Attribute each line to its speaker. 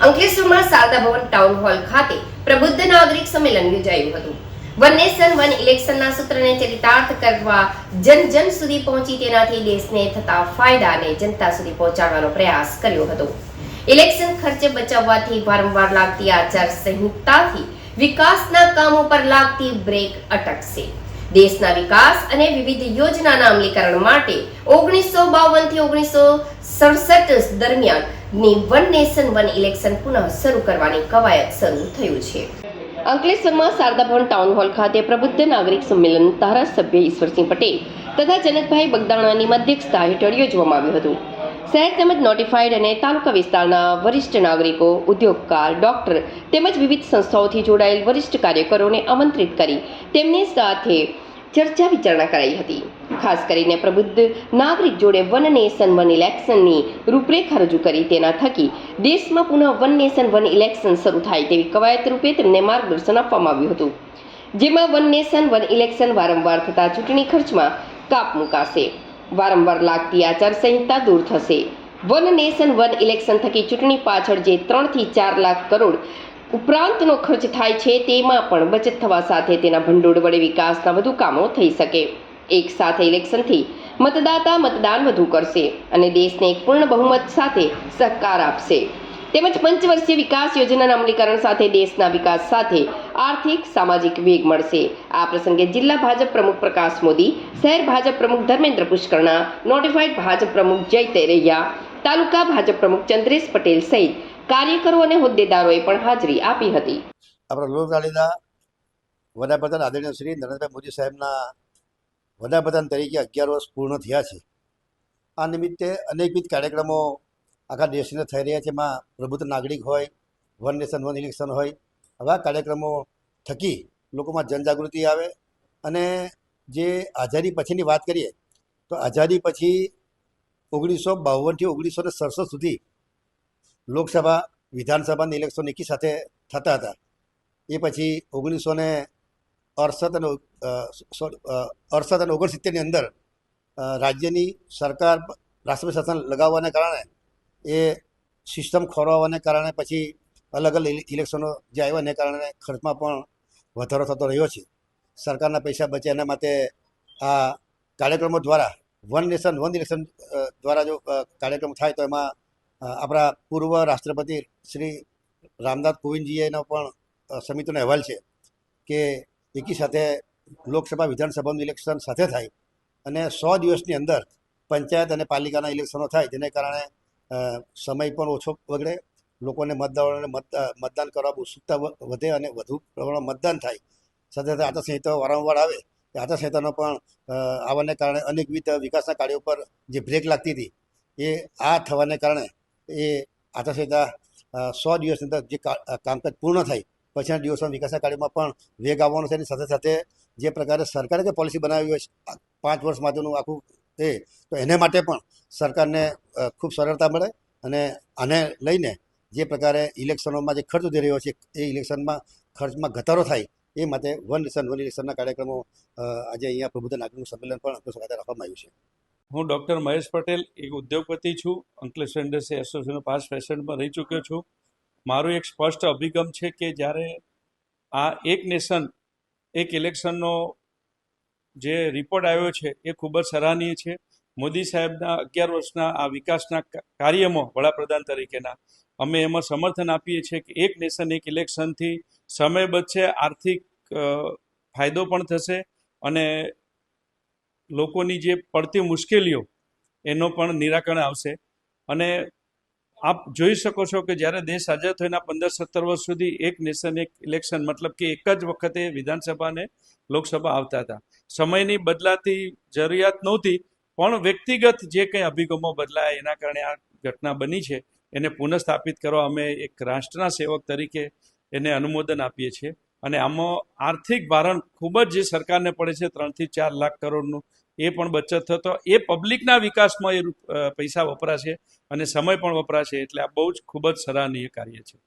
Speaker 1: અંકલેશ્વરમાં શારદા ભવન town hall ખાતે પ્રબુદ્ધ નાગરિક સંમેલન યોજાયું હતું. વન નેશન વન ઇલેક્શનના સૂત્રને ચરિતાર્થ કરવા જન જન સુધી પહોંચી તેનાથી દેશને થતા ફાયદાને જનતા સુધી પહોંચાડવાનો પ્રયાસ કર્યો હતો. ઇલેક્શન ખર્ચે બચાવવાથી વારંવાર લાગતી આચાર સંહિતાથી વિકાસના કામો પર લાગતી બ્રેક અટકશે. દેશના વિકાસ અને વિવિધ યોજનાના અમલીકરણ માટે ઓગણીસો બાવનથી ઓગણીસો સડસઠ દરમિયાન ની વન નેશન, વન ઇલેક્શન પુનઃ શરૂ કરવાની કવાયત શરૂ થયું છે. અંકલેશ્વરમાં શારદા ભવન ટાઉન હોલ ખાતે પ્રબુદ્ધ નાગરિક સંમેલન ધારાસભ્ય ઈશ્વરસિંહ પટેલ તથા જનકભાઈ બગદાણાની મધ્યક્ષતા હેઠળ યોજવામાં આવ્યું હતું. શહેર તેમજ નોટિફાઈડ અને તાલુકા વિસ્તારના વરિષ્ઠ નાગરિકો, ઉદ્યોગકાર ડોક્ટર તેમજ વિવિધ સંસ્થાઓથી જોડાયેલ વરિષ્ઠ કાર્યકરોને આમંત્રિત કરી તેમની સાથે ચર્ચા વિચારણા કરાઈ હતી. ખાસ કરીને પ્રબુદ્ધ નાગરિક જોડે વન નેશન, વન ઇલેક્શનની રૂપરેખા રજૂ કરી તેના થકી દેશમાં પુનઃ વન નેશન, વન ઇલેક્શન શરૂ થાય તેવી કવાયત રૂપે તેમને માર્ગદર્શન આપવામાં આવ્યું હતું. જેમાં વન નેશન, વન ઇલેક્શન વારંવાર થતા ચૂંટણી ખર્ચમાં કાપ મુકાશે. વારંવાર લાગતી આચાર સંહિતા દૂર થશે. વન નેશન, વન ઇલેક્શન થકી ચૂંટણી પાછળ જે ત્રણથી ચાર લાખ કરોડ ઉપરાંતનો ખર્ચ થાય છે તેમાં પણ બચત થવા સાથે તેના ભંડોળ વડે વિકાસના વધુ કામો થઈ શકે. એક સાથે ઇલેક્શનથી મતદાતા મતદાન વધુ કરશે અને દેશને એક પૂર્ણ બહુમત સાથે સહકાર આપશે. તેમજ પંચવર્ષીય વિકાસ યોજનાના અમલીકરણ સાથે દેશના વિકાસ સાથે આર્થિક સામાજિક વેગ મળશે. આ પ્રસંગે જિલ્લા ભાજપ પ્રમુખ પ્રકાશ મોદી, શહેર ભાજપ પ્રમુખ ધર્મેન્દ્ર પુષ્કરણા નોટિફાઈડ ભાજપ પ્રમુખ જય તેરૈયા, તાલુકા ભાજપ પ્રમુખ ચંદ્રેશ પટેલ સહિત કાર્યકરો અને હોદ્દેદારોએ પણ હાજરી આપી હતી.
Speaker 2: આપણા લોકલાડીના વડાપ્રધાન આદરણીય શ્રી નરેન્દ્રભાઈ મોદી સાહેબના વડાપ્રધાન તરીકે અગિયાર વર્ષ પૂર્ણ થયા છે. આ નિમિત્તે અનેકવિધ કાર્યક્રમો આખા દેશને થઈ રહ્યા છે. એમાં પ્રબુદ્ધ નાગરિક હોય, વન નેશન, વન ઇલેક્શન હોય, આવા કાર્યક્રમો થકી લોકોમાં જનજાગૃતિ આવે અને જે આઝાદી પછીની વાત કરીએ, તો આઝાદી પછી ઓગણીસો બાવનથી ઓગણીસો ને સડસઠ સુધી લોકસભા વિધાનસભાની ઇલેક્શન એકી સાથે થતા હતા. એ પછી ઓગણીસો ને અડસઠ અને અ, અડસઠ અને ઓગણસિત્તેરની અંદર રાજ્યની સરકાર રાષ્ટ્રપતિ શાસન લગાવવાને કારણે એ સિસ્ટમ ખોરવાને કારણે પછી અલગ અલગ ઇલેક્શનો જે આવ્યા એને કારણે ખર્ચમાં પણ વધારો થતો રહ્યો છે. સરકારના પૈસા બચે એના માટે આ કાર્યક્રમો દ્વારા વન નેશન વન ઇલેક્શન દ્વારા જો કાર્યક્રમ થાય તો એમાં આપણા પૂર્વ રાષ્ટ્રપતિ શ્રી રામનાથ કોવિંદજીએનો પણ સમિતિનો અહેવાલ છે કે એકી સાથે લોકસભા વિધાનસભાનું ઇલેક્શન સાથે થાય અને સો દિવસની અંદર પંચાયત અને પાલિકાના ઇલેક્શનો થાય, જેને કારણે સમય પણ ઓછો બગડે, લોકોને મતદારોને મત મતદાન કરવા ઉત્સુકતા વધે અને વધુ પ્રમાણમાં મતદાન થાય. સાથે સાથે આચારસંહિતાઓ વારંવાર આવે, એ આચારસંહિતાનો પણ આવવાને કારણે અનેકવિધ વિકાસના કાર્યો પર જે બ્રેક લાગતી હતી, એ આ થવાને કારણે એ આચારસંહિતા સો દિવસની અંદર જે કામકાજ પૂર્ણ થાય, પછીના દિવસોમાં વિકાસના કાર્યોમાં પણ વેગ આવવાનો છે અને સાથે સાથે જે પ્રકારે સરકારે જે પોલિસી બનાવી હોય છે, પાંચ વર્ષ માટેનું આખું એ તો એને માટે પણ સરકારને ખૂબ સરળતા મળે અને આને લઈને જે પ્રકારે ઇલેક્શનોમાં જે ખર્ચ વધી રહ્યો છે એ ઇલેક્શનમાં ખર્ચમાં ઘટાડો થાય એ માટે વન નેશન વન ઇલેક્શનના કાર્યક્રમો આજે અહીંયા પ્રબુદ્ધ નાગરિક સંમેલન પણ અંકલેશ્વર રાખવામાં આવ્યું છે.
Speaker 3: હું ડૉક્ટર મહેશ પટેલ એક ઉદ્યોગપતિ છું અંકલેશ્વર ઇન્ડસ્ટ્રી એસોસિએશનનો પાસ પ્રેસિડેન્ટમાં રહી ચૂક્યો છું. મારો એક સ્પષ્ટ અભિગમ છે કે જ્યારે આ એક નેશન એક ઇલેક્શનનો જે રિપોર્ટ આવ્યો છે, એ ખૂબ જ સરાહનીય છે. મોદી સાહેબના અગિયાર વર્ષના આ વિકાસના કાર્યમાં વડાપ્રધાન તરીકેના અમે એમાં સમર્થન આપીએ છીએ કે એક નેશન એક ઇલેક્શનથી સમય બચશે, આર્થિક ફાયદો પણ થશે અને લોકોની જે પડતી મુશ્કેલીઓ એનો પણ નિરાકરણ આવશે. અને આપ જોઈ શકો છો કે જ્યારે દેશ આઝાદ થયાના પંદર સત્તર વર્ષ સુધી એક નેશન, એક ઇલેક્શન મતલબ કે એક જ વખતે વિધાનસભા અને લોકસભા આવતા હતા. સમયની બદલાતી જરૂરિયાત નહોતી, પણ વ્યક્તિગત જે કંઈ અભિગમો બદલાયા એના કારણે આ ઘટના બની છે. એને પુનઃસ્થાપિત કરવા અમે એક રાષ્ટ્રના સેવક તરીકે એને અનુમોદન આપીએ છીએ. અને આમાં આર્થિક ભારણ ખૂબ જ જે સરકારને પડે છે, ત્રણથી ચાર લાખ કરોડનું, એ પણ બચત થતો. એ પબ્લિકના વિકાસમાં એ પૈસા વપરાશે અને સમય પણ વપરાશે, એટલે આ બહુ જ ખૂબ જ સરાહનીય કાર્ય છે.